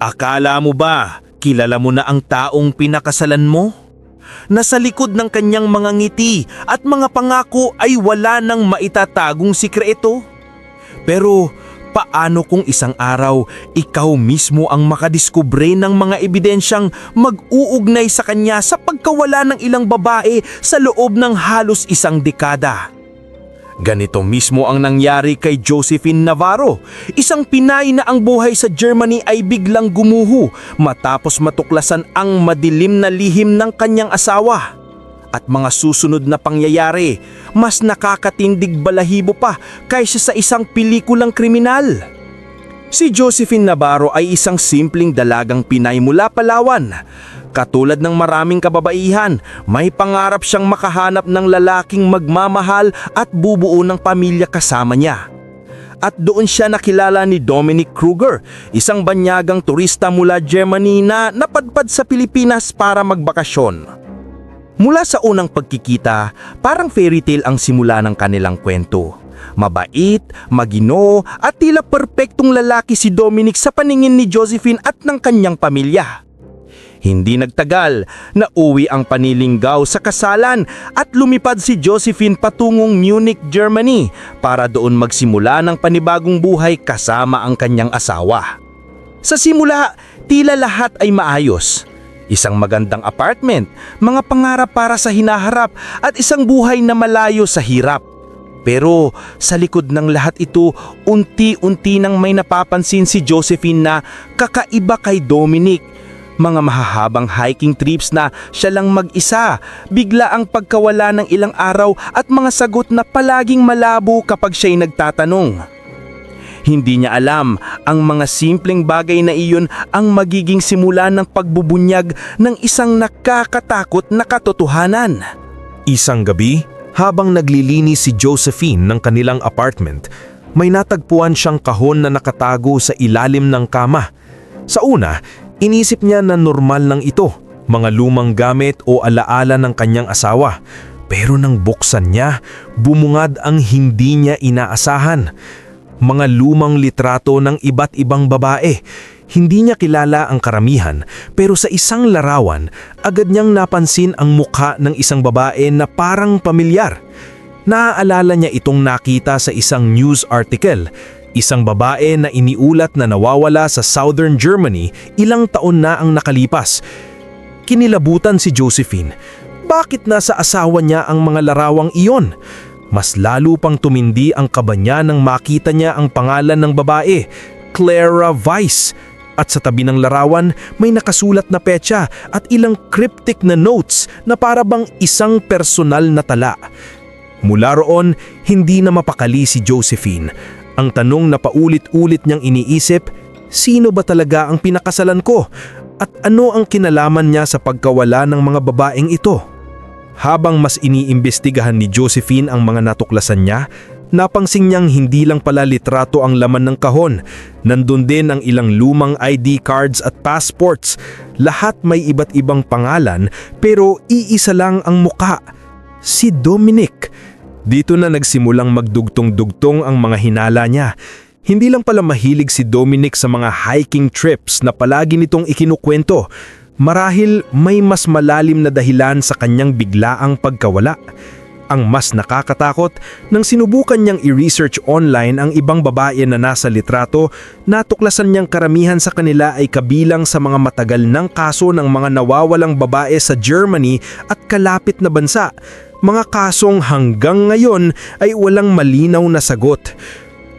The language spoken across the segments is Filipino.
Akala mo ba kilala mo na ang taong pinakasalan mo? Nasa likod ng kanyang mga ngiti at mga pangako ay wala nang maitatagong sikreto. Pero paano kung isang araw ikaw mismo ang makadiskubre ng mga ebidensyang mag-uugnay sa kanya sa pagkawala ng ilang babae sa loob ng halos isang dekada? Ganito mismo ang nangyari kay Josephine Navarro, isang Pinay na ang buhay sa Germany ay biglang gumuho matapos matuklasan ang madilim na lihim ng kanyang asawa. At mga susunod na pangyayari, mas nakakatindig balahibo pa kaysa sa isang pelikulang kriminal. Si Josephine Navarro ay isang simpleng dalagang Pinay mula Palawan. Katulad ng maraming kababaihan, may pangarap siyang makahanap ng lalaking magmamahal at bubuo ng pamilya kasama niya. At doon siya nakilala ni Dominic Kruger, isang banyagang turista mula Germany na napadpad sa Pilipinas para magbakasyon. Mula sa unang pagkikita, parang fairy tale ang simula ng kanilang kwento. Mabait, magino at tila perpektong lalaki si Dominic sa paningin ni Josephine at ng kanyang pamilya. Hindi nagtagal, nauwi ang panilinggaw sa kasalan at lumipad si Josephine patungong Munich, Germany para doon magsimula ng panibagong buhay kasama ang kanyang asawa. Sa simula, tila lahat ay maayos. Isang magandang apartment, mga pangarap para sa hinaharap at isang buhay na malayo sa hirap. Pero sa likod ng lahat ito, unti-unti nang may napapansin si Josephine na kakaiba kay Dominic. Mga mahahabang hiking trips na siya lang mag-isa, bigla ang pagkawala ng ilang araw at mga sagot na palaging malabo kapag siya'y nagtatanong. Hindi niya alam ang mga simpleng bagay na iyon ang magiging simula ng pagbubunyag ng isang nakakatakot na katotohanan. Isang gabi, habang naglilinis si Josephine ng kanilang apartment, may natagpuan siyang kahon na nakatago sa ilalim ng kama. Sa una, inisip niya na normal lang ito, mga lumang gamit o alaala ng kanyang asawa. Pero nang buksan niya, bumungad ang hindi niya inaasahan. Mga lumang litrato ng iba't ibang babae. Hindi niya kilala ang karamihan pero sa isang larawan, agad niyang napansin ang mukha ng isang babae na parang pamilyar. Naaalala niya itong nakita sa isang news article. Isang babae na iniulat na nawawala sa Southern Germany ilang taon na ang nakalipas. Kinilabutan si Josephine. Bakit nasa asawa niya ang mga larawang iyon? Mas lalo pang tumindi ang kaba niya nang makita niya ang pangalan ng babae, Clara Weiss. At sa tabi ng larawan, may nakasulat na petsa at ilang cryptic na notes na para bang isang personal na tala. Mula roon, hindi na mapakali si Josephine. Ang tanong na paulit-ulit niyang iniisip, sino ba talaga ang pinakasalan ko? At ano ang kinalaman niya sa pagkawala ng mga babaeng ito? Habang mas iniimbestigahan ni Josephine ang mga natuklasan niya, napangsing niyang hindi lang pala litrato ang laman ng kahon. Nandun din ang ilang lumang ID cards at passports. Lahat may iba't ibang pangalan pero iisa lang ang muka. Si Dominic. Dito na nagsimulang magdugtong-dugtong ang mga hinala niya. Hindi lang pala mahilig si Dominic sa mga hiking trips na palagi nitong ikinukwento. Marahil may mas malalim na dahilan sa kanyang biglaang pagkawala. Ang mas nakakatakot, nang sinubukan niyang i-research online ang ibang babae na nasa litrato, natuklasan niyang karamihan sa kanila ay kabilang sa mga matagal ng kaso ng mga nawawalang babae sa Germany at kalapit na bansa. Mga kasong hanggang ngayon ay walang malinaw na sagot.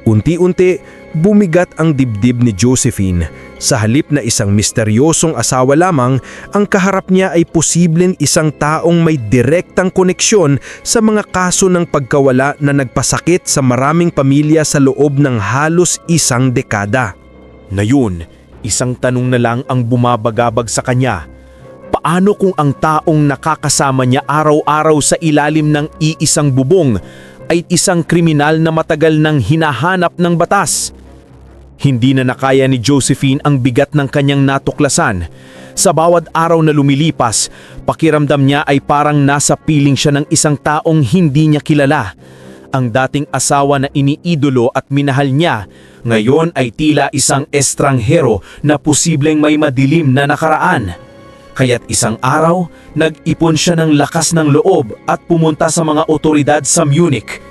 Unti-unti, bumigat ang dibdib ni Josephine. Sa halip na isang misteryosong asawa lamang, ang kaharap niya ay posibleng isang taong may direktang koneksyon sa mga kaso ng pagkawala na nagpasakit sa maraming pamilya sa loob ng halos isang dekada. Ngayon, isang tanong na lang ang bumabagabag sa kanya. Paano kung ang taong nakakasama niya araw-araw sa ilalim ng iisang bubong ay isang kriminal na matagal nang hinahanap ng batas? Hindi na nakaya ni Josephine ang bigat ng kanyang natuklasan. Sa bawat araw na lumilipas, pakiramdam niya ay parang nasa piling siya ng isang taong hindi niya kilala. Ang dating asawa na iniidolo at minahal niya, ngayon ay tila isang estranghero na posibleng may madilim na nakaraan. Kaya't isang araw, nag-ipon siya ng lakas ng loob at pumunta sa mga otoridad sa Munich.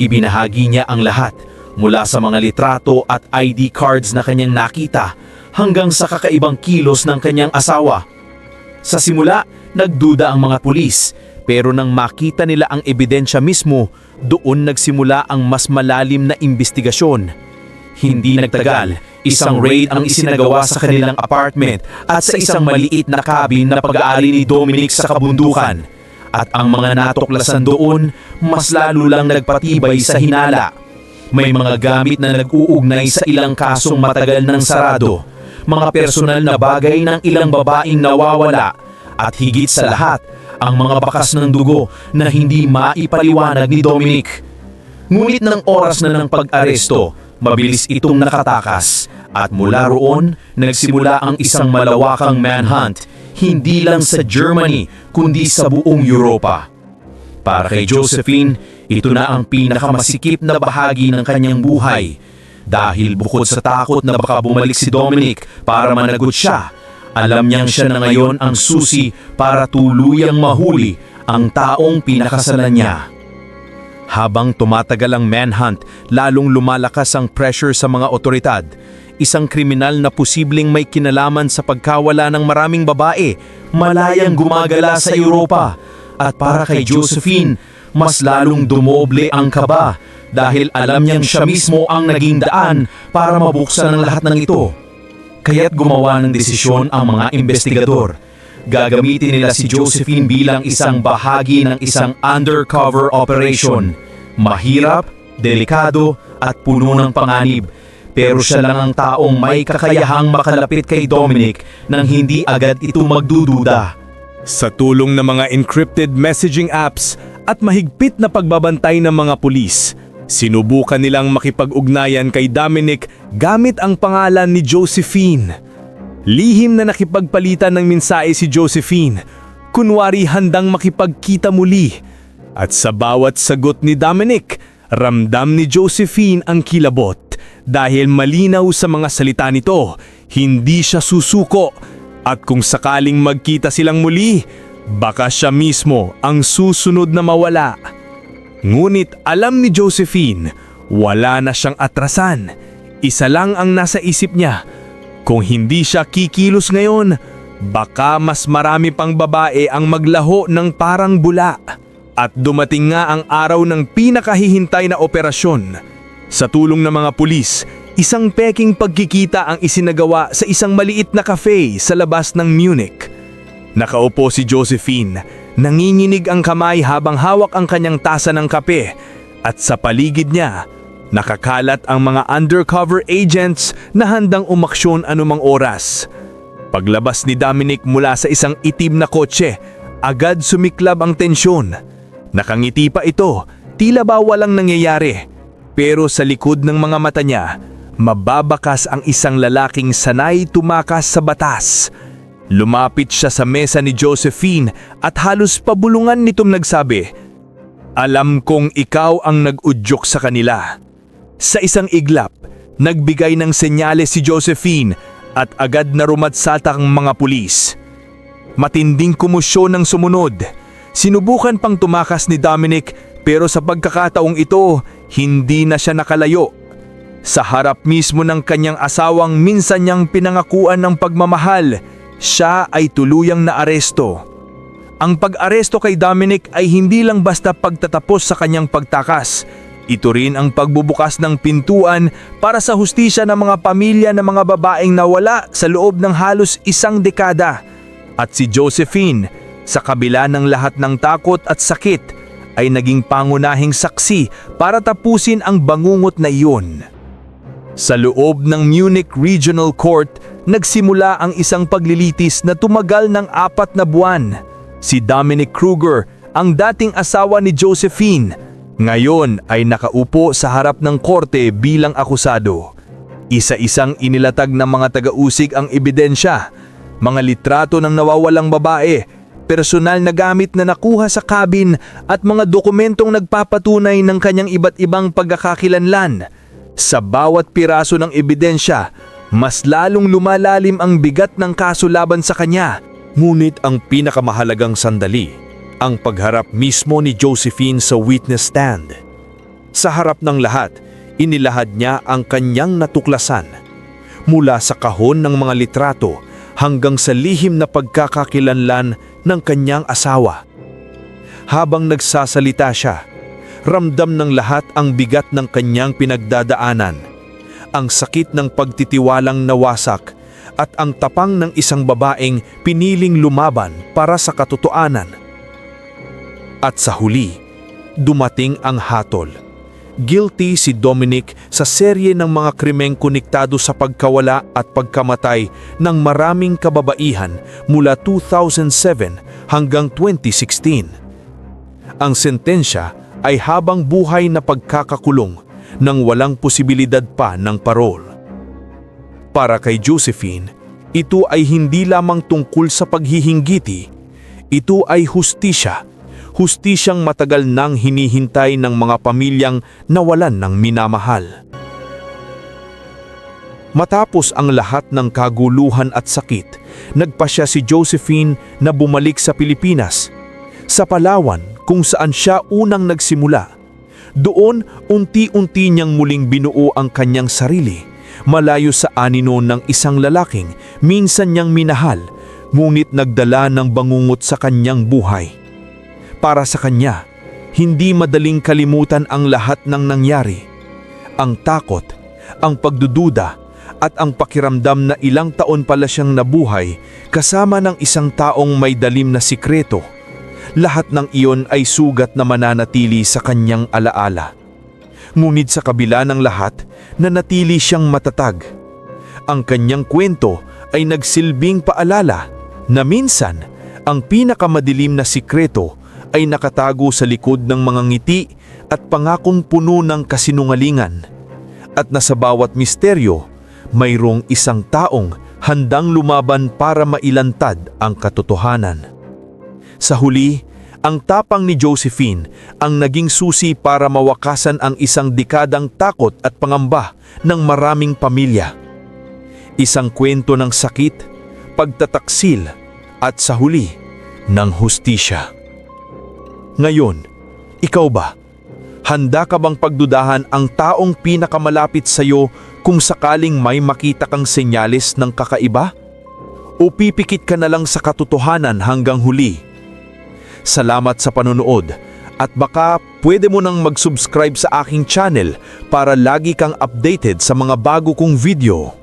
Ibinahagi niya ang lahat, mula sa mga litrato at ID cards na kanyang nakita, hanggang sa kakaibang kilos ng kanyang asawa. Sa simula, nagduda ang mga pulis, pero nang makita nila ang ebidensya mismo, doon nagsimula ang mas malalim na investigasyon. Hindi nagtagal, isang raid ang isinagawa sa kanilang apartment at sa isang maliit na cabin na pag-aari ni Dominic sa kabundukan. At ang mga natuklasan doon, mas lalo lang nagpatibay sa hinala. May mga gamit na nag-uugnay sa ilang kasong matagal ng sarado, mga personal na bagay ng ilang babaeng nawawala, at higit sa lahat, ang mga bakas ng dugo na hindi maipaliwanag ni Dominic. Ngunit ng oras na ng pag-aresto, mabilis itong nakatakas at mula roon nagsimula ang isang malawakang manhunt hindi lang sa Germany kundi sa buong Europa. Para kay Josephine, ito na ang pinakamasikip na bahagi ng kanyang buhay. Dahil bukod sa takot na baka bumalik si Dominic para managot siya, alam niyang siya na ngayon ang susi para tuluyang mahuli ang taong pinakasalan niya. Habang tumatagal ang manhunt, lalong lumalakas ang pressure sa mga otoridad. Isang kriminal na posibleng may kinalaman sa pagkawala ng maraming babae, malayang gumagala sa Europa. At para kay Josephine, mas lalong dumoble ang kaba dahil alam niyang siya mismo ang naging daan para mabuksan ang lahat ng ito. Kaya't gumawa ng desisyon ang mga investigador. Gagamitin nila si Josephine bilang isang bahagi ng isang undercover operation. Mahirap, delikado, at puno ng panganib. Pero siya lang ang taong may kakayahang makalapit kay Dominic nang hindi agad ito magdududa. Sa tulong ng mga encrypted messaging apps at mahigpit na pagbabantay ng mga pulis, sinubukan nilang makipag-ugnayan kay Dominic gamit ang pangalan ni Josephine. Lihim na nakipagpalitan ng mensahe si Josephine, kunwari handang makipagkita muli. At sa bawat sagot ni Dominic, ramdam ni Josephine ang kilabot dahil malinaw sa mga salita nito, hindi siya susuko at kung sakaling magkita silang muli, baka siya mismo ang susunod na mawala. Ngunit alam ni Josephine, wala na siyang atrasan. Isa lang ang nasa isip niya. Kung hindi siya kikilos ngayon, baka mas marami pang babae ang maglaho ng parang bula. At dumating nga ang araw ng pinakahihintay na operasyon. Sa tulong ng mga pulis, isang peking pagkikita ang isinagawa sa isang maliit na cafe sa labas ng Munich. Nakaupo si Josephine, nanginginig ang kamay habang hawak ang kanyang tasa ng kape at sa paligid niya, nakakalat ang mga undercover agents na handang umaksyon anumang oras. Paglabas ni Dominic mula sa isang itim na kotse, agad sumiklab ang tensyon. Nakangiti pa ito, tila ba walang nangyayari. Pero sa likod ng mga mata niya, mababakas ang isang lalaking sanay tumakas sa batas. Lumapit siya sa mesa ni Josephine at halos pabulungan nitong nagsabi, Alam kong ikaw ang nag-udyok sa kanila. Sa isang iglap, nagbigay ng senyales si Josephine at agad na rumatsata ang mga pulis. Matinding kumusyon ang sumunod. Sinubukan pang tumakas ni Dominic pero sa pagkakataong ito, hindi na siya nakalayo. Sa harap mismo ng kanyang asawang minsan niyang pinangakuan ng pagmamahal, siya ay tuluyang naaresto. Ang pag-aresto kay Dominic ay hindi lang basta pagtatapos sa kanyang pagtakas. Ito rin ang pagbubukas ng pintuan para sa hustisya ng mga pamilya ng mga babaeng nawala sa loob ng halos isang dekada. At si Josephine, sa kabila ng lahat ng takot at sakit, ay naging pangunahing saksi para tapusin ang bangungot na iyon. Sa loob ng Munich Regional Court, nagsimula ang isang paglilitis na tumagal ng apat na buwan. Si Dominic Kruger, ang dating asawa ni Josephine, ngayon ay nakaupo sa harap ng korte bilang akusado. Isa-isang inilatag ng mga taga-usig ang ebidensya, mga litrato ng nawawalang babae, personal na gamit na nakuha sa cabin at mga dokumentong nagpapatunay ng kanyang iba't ibang pagkakakilanlan. Sa bawat piraso ng ebidensya, mas lalong lumalalim ang bigat ng kaso laban sa kanya. Ngunit ang pinakamahalagang sandali, ang pagharap mismo ni Josephine sa witness stand. Sa harap ng lahat, inilahad niya ang kanyang natuklasan. Mula sa kahon ng mga litrato hanggang sa lihim na pagkakakilanlan ng kanyang asawa. Habang nagsasalita siya, ramdam ng lahat ang bigat ng kanyang pinagdadaanan. Ang sakit ng pagtitiwalang nawasak at ang tapang ng isang babaeng piniling lumaban para sa katotohanan. At sa huli, dumating ang hatol. Guilty si Dominic sa serye ng mga krimeng konektado sa pagkawala at pagkamatay ng maraming kababaihan mula 2007 hanggang 2016. Ang sentensya ay habang buhay na pagkakakulong nang walang posibilidad pa ng parol. Para kay Josephine, ito ay hindi lamang tungkol sa paghihinggiti, ito ay hustisya hustisyang matagal nang hinihintay ng mga pamilyang nawalan ng minamahal. Matapos ang lahat ng kaguluhan at sakit, nagpasya si Josephine na bumalik sa Pilipinas, sa Palawan kung saan siya unang nagsimula. Doon, unti-unti niyang muling binuo ang kanyang sarili, malayo sa anino ng isang lalaking minsan niyang minahal, ngunit nagdala ng bangungot sa kanyang buhay. Para sa kanya, hindi madaling kalimutan ang lahat ng nangyari. Ang takot, ang pagdududa, at ang pakiramdam na ilang taon pala siyang nabuhay kasama ng isang taong may dalim na sikreto. Lahat ng iyon ay sugat na mananatili sa kanyang alaala. Ngunit sa kabila ng lahat, nanatili siyang matatag. Ang kanyang kwento ay nagsilbing paalala na minsan ang pinakamadilim na sikreto ay nakatago sa likod ng mga ngiti at pangakong puno ng kasinungalingan. At na sa bawat misteryo, mayroong isang taong handang lumaban para mailantad ang katotohanan. Sa huli, ang tapang ni Josephine ang naging susi para mawakasan ang isang dekadang takot at pangamba ng maraming pamilya. Isang kwento ng sakit, pagtataksil, at sa huli, ng hustisya. Ngayon, ikaw ba? Handa ka bang pagdudahan ang taong pinakamalapit sa iyo kung sakaling may makita kang senyales ng kakaiba? O pipikit ka na lang sa katotohanan hanggang huli? Salamat sa panonood at baka pwede mo nang mag-subscribe sa aking channel para lagi kang updated sa mga bago kong video.